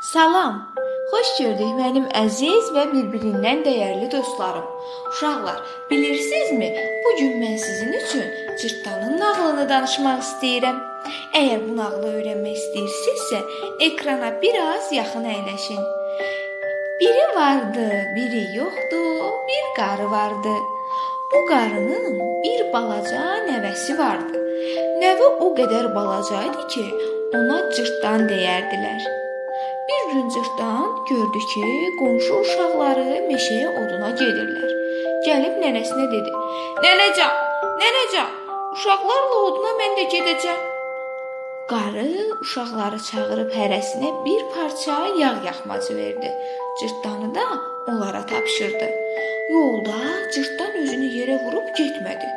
Salam. Xoş gördük mənim əziz və bir-birindən dəyərli dostlarım. Uşaqlar, bilirsinizmi? Bu gün mən sizin üçün cırtdanın nağılını danışmaq istəyirəm. Əgər bu nağılı öyrənmək istəyirsinizsə, ekrana biraz yaxın əyləşin. Biri vardı, biri yoxdu, bir qarı vardı. Bu qarının bir balaca nəvəsi vardı. Nəvə o qədər balaca idi ki, ona cırtdan deyərdilər. Bir gün cırtdan gördü ki, qonşu uşaqları meşəyə oduna gedirlər. Gəlib nənəsinə dedi: "Nənəcan, nənəcan, uşaqlarla oduna mən də gedəcəm." Qarı uşaqları çağırıb hərəsinə bir parça yağ yaxmacı verdi. Cırtdanı da onlara tapşırdı. Yolda cırtdan özünü yerə vurub getmədi.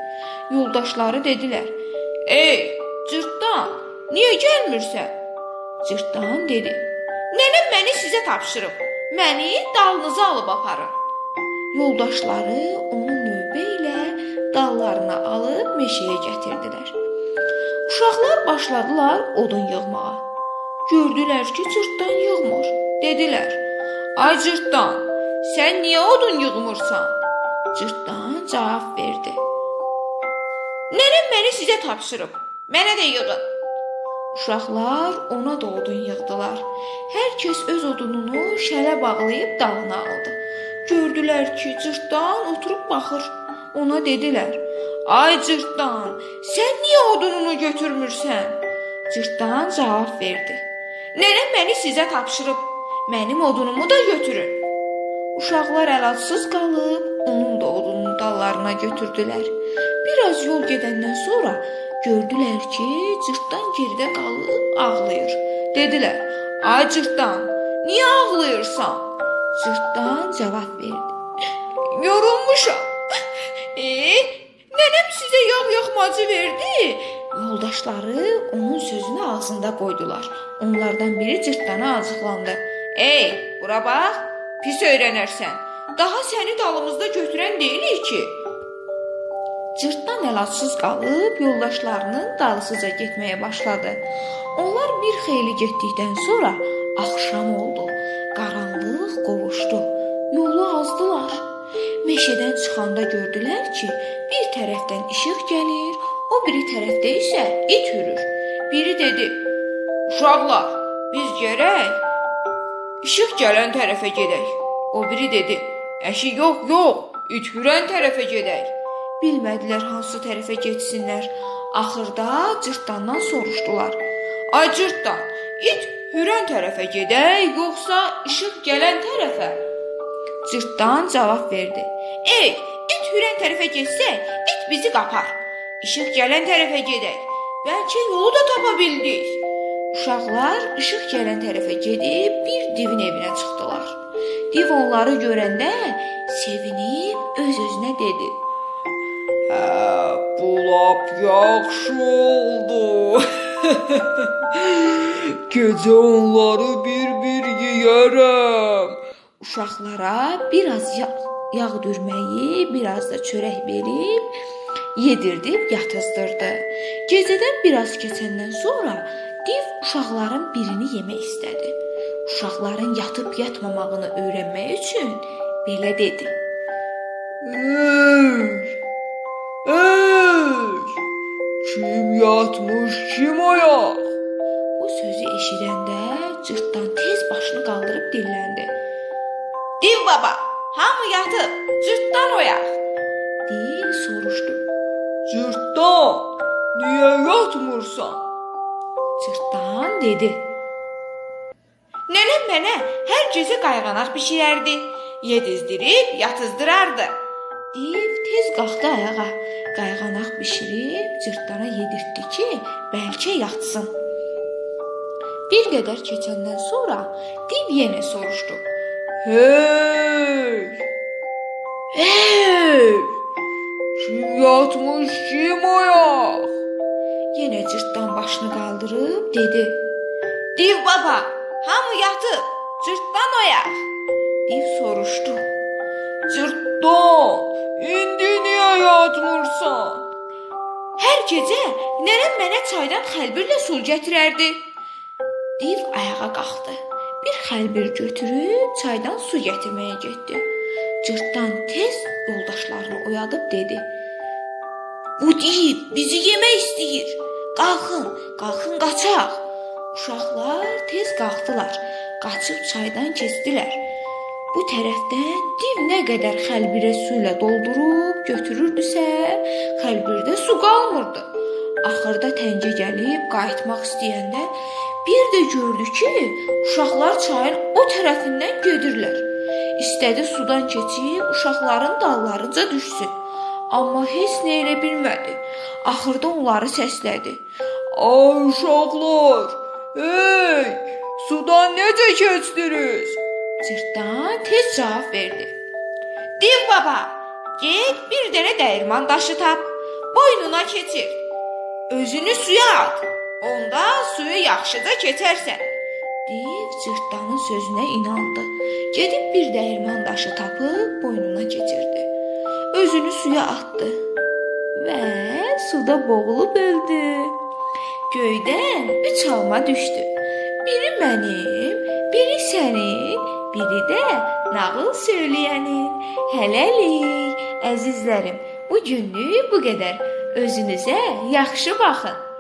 Yoldaşları dedilər: "Ey, cırtdan, niyə gəlmirsən?" Cırtdan dedi: "Nənəm məni sizə tapşırıb. Məni dalınıza alıb aparın." Yoldaşları onu növbə ilə dallarına alıb meşəyə gətirdilər. Uşaqlar başladılar odun yığmağa. Gördülər ki, cırtdan yığmır. Dedilər: "Ay cırtdan, sən niyə odun yığmırsan?" Cırtdan cavab verdi: "Nənəm məni sizə tapşırıb. Mənə də yığın." Uşaqlar ona da odun yığdılar. Hər kəs öz odununu şələ bağlayıb dalına aldı. Gördülər ki, cırtdan oturub baxır. Ona dedilər: "Ay cırtdan, sən niyə odununu götürmürsən?" Cırtdan cavab verdi: "Nənəm məni sizə tapşırıb. Mənim odunumu da götürün." Uşaqlar əlacsız qalıb onun da odununu dallarına götürdülər. Biraz yol gedəndən sonra gördülər ki, cırtdan geridə qalıb ağlayır. Dedilər: "Ay cırtdan, niyə ağlayırsan?" Cırtdan cavab verdi: "Yorulmuşam. E, nənəm sizə yağ yaxmacı verdi." Yoldaşları onun sözünü ağzında qoydular. Onlardan biri cırtdana acıqlandı. "Ey, bura bax, pis öyrənərsən. Daha səni dalımızda götürən deyilik ki." Cırtdan əlacsız qalıb yoldaşlarının dalısıca getməyə başladı. Onlar bir xeyli getdikdən sonra axşam oldu. Qaranlıq qovuşdu. Yolu azdılar. Meşədən çıxanda gördülər ki, bir tərəfdən işıq gəlir, o biri tərəfdə isə it hürür. Biri dedi: "Uşaqlar, biz gərək işıq gələn tərəfə gedək." O biri dedi: "Əşi yox, yox, it hürən tərəfə gedək." Bilmədilər hansı tərəfə getsinlər. Axırda cırtdandan soruşdular: "Ay cırtdan, it hürən tərəfə gedək, yoxsa işıq gələn tərəfə?" Cırtdan cavab verdi: "Ey, it hürən tərəfə getsək, it bizi qapar. İşıq gələn tərəfə gedək. Bəlkə yolu da tapa bildik." Uşaqlar işıq gələn tərəfə gedib bir divin evinə çıxdılar. Div onları görəndə sevinib öz-özünə dedi: Hə, bu lap yaxşı oldu. Gecə onları bir-bir yeyərəm. Uşaqlara biraz yağ, yağ dürməyi, biraz da çörək verib yedirdib yatızdırdı. Gecədən biraz keçəndən sonra div uşaqların birini yemək istədi. Uşaqların yatıb yatmamağını öyrənmək üçün belə dedi: Ey! Kim yatmış, kim oyaq? Bu sözü eşidəndə cırtdan tez başını qaldırıb dilləndi. Div baba, hamı yatıb, cırtdan oyaq. Div soruşdu. Cırtdan, niyə yatmırsan? Cırtdan dedi. Nənəm mənə hər gecə qayğanaq bişirərdi, yedizdirib yatızdırardı. Div tez qalxdı ayağa, qayğanaq bişirib cırtdana yedirtdi ki, bəlkə yatsın. Bir qədər keçəndən sonra div yenə soruşdu. Hey! Hey! Kim yatmış, kim oyaq? Yenə cırtdan başını qaldırıb dedi: "Div baba, hamı yatıb, cırtdan oyaq." Div soruşdu. Yatmırsan? Hər gecə nənəm mənə çaydan xəlbirlə su gətirərdi. Div ayağa qalxdı. Bir xəlbir götürüb çaydan su gətirməyə getdi. Cırtdan tez yoldaşlarını oyadıb dedi: "Bu deyib bizi yemək istəyir. Qalxın, qalxın qaçaq." Uşaqlar tez qalxdılar, qaçıb çaydan keçdilər. Bu tərəfdən div nə qədər xəlbirə su ilə doldurub götürürdüsə, xəlbirdə su qalmırdı. Axırda təngə gəlib qayıtmaq istəyəndə bir də gördü ki, uşaqlar çayın o tərəfindən gedirlər. İstədi sudan keçib uşaqların dallarınca düşsün. Amma heç nə elə bilmədi. Axırda onları səslədi. Ay uşaqlar, hey, sudan necə keçdiniz? Cırtdan tez cavab verdi. Div baba, get bir dənə dəyirman daşı tap, boynuna keçir. Özünü suya at. Onda suyu yaxşıca keçərsən. Div cırtdanın sözünə inandı. Gedib bir dəyirman daşı tapıb boynuna keçirdi. Özünü suya atdı və suda boğulub öldü. Göydən üç alma düşdü. Biri mənim, nağıl söyləyənin. Hələlik, əzizlərim, bu günlük bu qədər. Özünüzə yaxşı baxın.